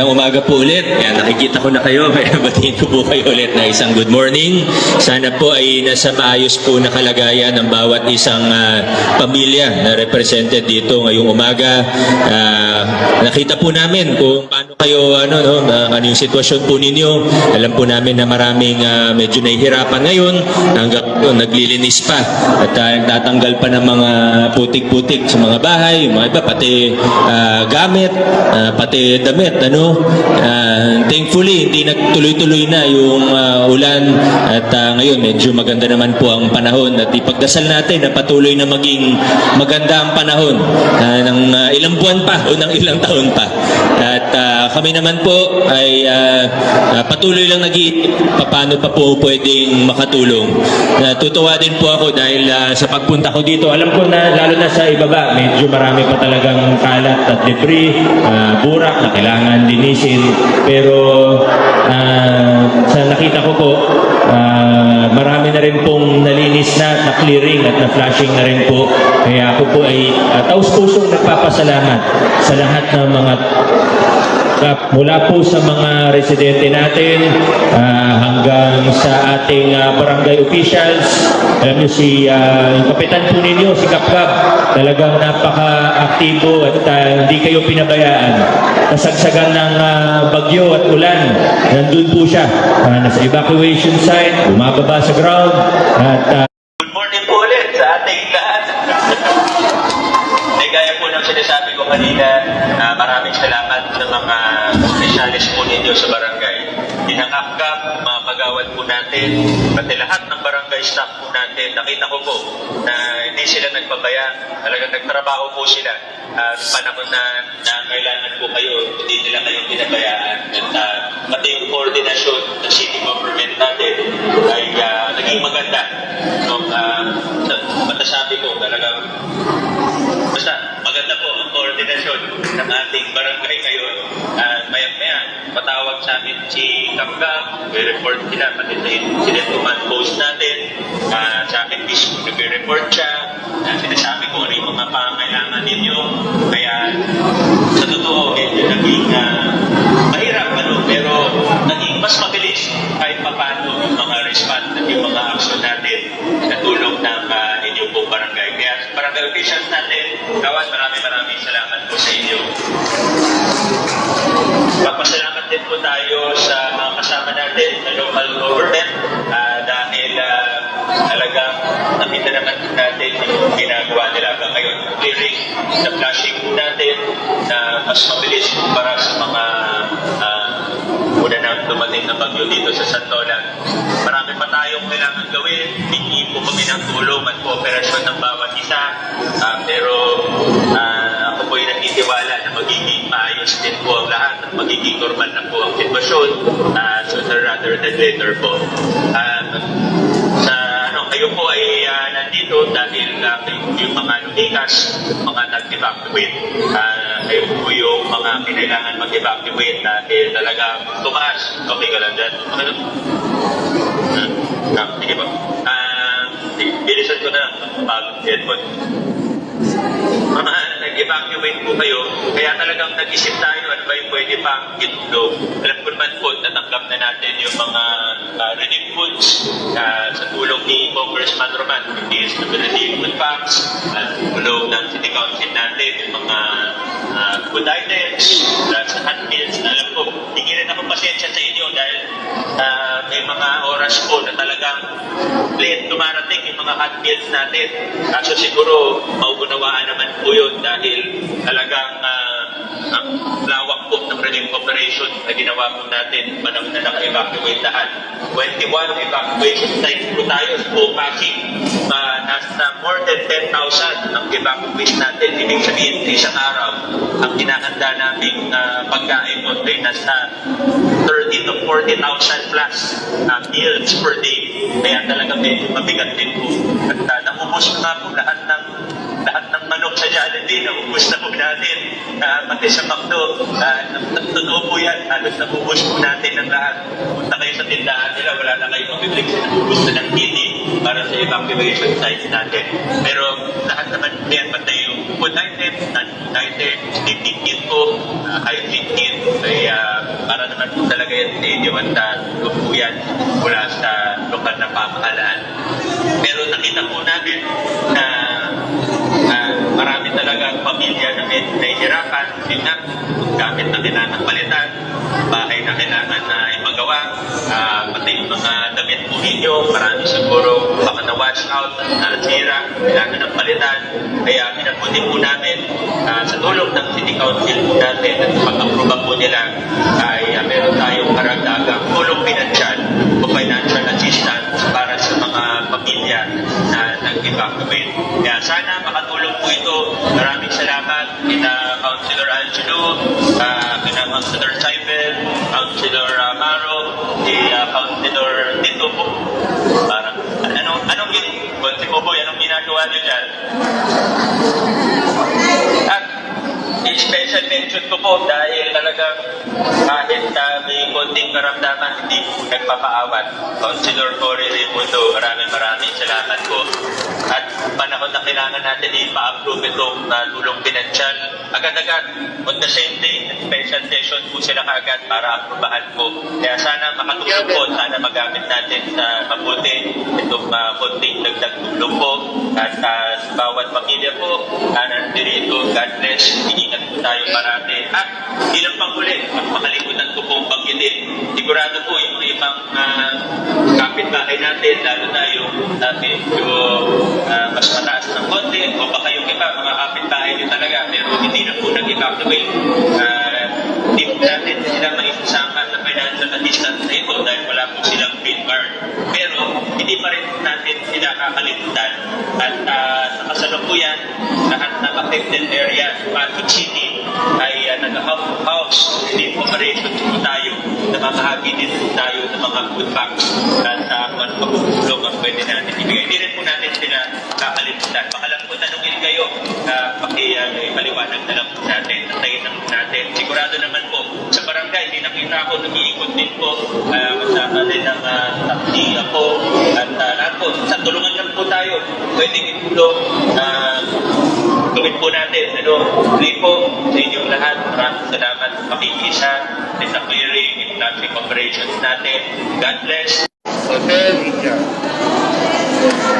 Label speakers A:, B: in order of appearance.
A: Magandang umaga po ulit. Yan, nakikita ko na kayo. Kaya batiin ko po kayo ulit na isang good morning. Sana po ay nasa maayos po na kalagayan ng bawat isang ah, pamilya na represented dito ngayong umaga. Ah, nakita po namin kung paano kayo, ano, no, ah, ano yung sitwasyon po ninyo. Alam po namin na maraming ah, medyo nahihirapan ngayon hanggang oh, naglilinis pa at ah, nagtatanggal pa ng mga putik-putik sa mga bahay, yung mga iba, pati ah, gamit, ah, pati damit, ano. Ah, thankfully, hindi nagtuloy-tuloy na yung ah, ulan at ah, ngayon medyo maganda naman po ang panahon at ipagdasal natin na patuloy na maging maganda ang panahon ah, ng ah, ilang buwan pa o ng ilang taon pa. At ah, kami naman po ay ah, patuloy lang nag-iisip paano pa po pwedeng makatulong. Natutuwa din po ako dahil ah, sa pagpunta ko dito, alam ko na lalo na sa ibaba, medyo marami pa talagang kalat at debris, ah, burak na kailangan linisin. Pero ah, sa nakita ko po, ah, marami na rin pong nalinis na, na clearing at na flashing na rin po. Kaya ako po ay uh, taus-pusong nagpapasalamat sa lahat ng mga Kap- mula po sa mga residente natin ah, hanggang sa ating ah, barangay officials. Alam niyo si yung kapitan po ninyo, si Kapkap, talagang napaka-aktibo at ah, hindi kayo pinabayaan. Nasagsagan ng ah, bagyo at ulan, nandun po siya. Ah, nasa evacuation site, bumababa sa ground at ah,
B: mga specialist po ninyo sa barangay. Dinakapkap, mga kagawad po natin, pati lahat ng barangay staff po natin, nakita ko po na hindi sila nagpabaya, talagang nagtrabaho po sila. At panahon na, na kailangan po kayo, hindi nila kayo pinabayaan. At ah, pati yung koordinasyon ng city government natin ay sa amin si Kamgam, may report sila, pati sa incident post natin. Ah, sa akin mismo, nag-report siya. Uh, sinasabi ko ano yung mga pangailangan ninyo. Kaya sa totoo, medyo naging ah, mahirap ano, pero naging mas mabilis kahit papano yung mga response at yung mga action natin sa tulong ng ah, inyong pong barangay. Kaya sa barangay officials natin, kawan, maraming maraming salamat po sa inyo. Magpasalamat din po tayo sa mga kasama natin sa local government ah, dahil ah, talagang nakita naman natin yung ginagawa nila hanggang ngayon. Clearing, the flashing natin na mas mabilis para sa mga ah, una na dumating na bagyo dito sa Santolan. Marami pa tayong kailangan gawin. Hingi po kami ng tulong at kooperasyon ng normal na po ang sitwasyon ah, sooner rather than later po. Ah, sa ano, kayo po ay ah, nandito dahil ah, po yung mga lumikas, mga nag-evacuate. Ah, kayo po yung mga kinailangan mag-evacuate dahil talaga tumaas. Okay ka lang dyan? Okay lang? Ah, sige po. Sige, bilisan ko na pag headphone. Mga nag-evacuate po kayo, kaya talagang nag-isip tayo ano ba yung pwede pang itulong. Alam ko naman po, natanggap na natin yung mga uh, relief foods ah, sa tulong ni Congressman Roman, yung DSWD food packs, at tulong ng City Council natin, yung mga ah, food items, at sa hot meals. Alam ko, hindi rin ako pasensya sa inyo dahil ah, may mga oras po na talagang late dumarating yung mga hot meals natin. Kaso siguro, mauunawaan naman po yun dahil talagang ah, ang lawak po ng relief operation na ginawa po natin manang na naka-evacuate lahat. 21 evacuation sites po tayo sa buong Pasig. Ah, nasa more than 10,000 ang evacuate natin. Ibig sabihin, sa isang araw, ang hinahanda namin uh, pagkain doon ay nasa 30 to 40,000 plus uh, meals per day. Kaya talaga medyo mabigat din po. At uh, naubos na po lahat ng lahat ng manok sa Jollibee, naubos na po natin. Uh, pati sa McDo, uh, totoo po yan. Halos naubos po natin ang lahat. Punta kayo sa tindahan nila, wala na kayo mabibig naubos na ng titi para sa evacuation sites natin. Pero lahat naman yan, yung food items, non-food po, uh, hygiene kit, ay uh, naman po talaga yan sa inyo at uh, po yan mula sa lokal na pamahalaan. Pero nakita po namin na ah, marami talagang pamilya na may nahihirapan, yun nga, gamit na kailangan palitan, bahay na kailangan na ipagawa, ah, pati yung mga damit po ninyo, marami siguro out, na sira, kailangan ng palitan. Kaya pinapunin po namin ah, sa tulong ng City Council po natin at pag-aproba po nila ay ginagawa niyo dyan? At special mention ko po dahil talagang kahit na konting karamdaman, hindi po nagpapaawat. Councilor Cory Raimundo, maraming maraming salamat po. At panahon na kailangan natin ipa-approve itong uh, tulong pinansyal. Agad-agad, on the same day, special session po sila kagad para aprubahan po. Kaya sana makatulong po, sana magamit natin sa mabuti itong uh, konting dagdag tulong po. At uh, sa bawat pamilya po, uh, nandito, God bless, ingat po tayo parati. At bilang panghuli, at makalimutan ko pong banggitin, sigurado po yung ibang uh, kapitbahay natin, lalo na yung uh, medyo uh, mas mataas ng konti, o baka yung iba, mga kapitbahay din talaga, pero hindi na po nag-evacuate. Uh, hindi po natin sila maisasama sa financial assistance na ito dahil wala po silang green card. Pero hindi pa rin natin sila kakalimutan. At uh, sa kasalukuyan, lahat ng affected area, Pasig City, ay uh, nag-house relief operations po tayo. Namamahagi din po tayo ng mga food packs at uh, kung pa po tulong ang pwede natin ibigay. Hindi rin po natin sila kakalimutan. Baka lang po tanungin kayo, uh, paki, uh, paliwanag na lang po natin, natayin lang po natin. Sigurado naman po, sa barangay, hindi nakita ako, nag-iikot din po, uh, kasama din ng uh, taxi ako, at uh, lahat po, sa tulungan lang po tayo, pwedeng itulong, uh, gawin po natin, ano, muli po sa inyong lahat, maraming salamat. Sa pakikisa, sa clearing, traffic operations natin. God bless.
C: Hotel Richard.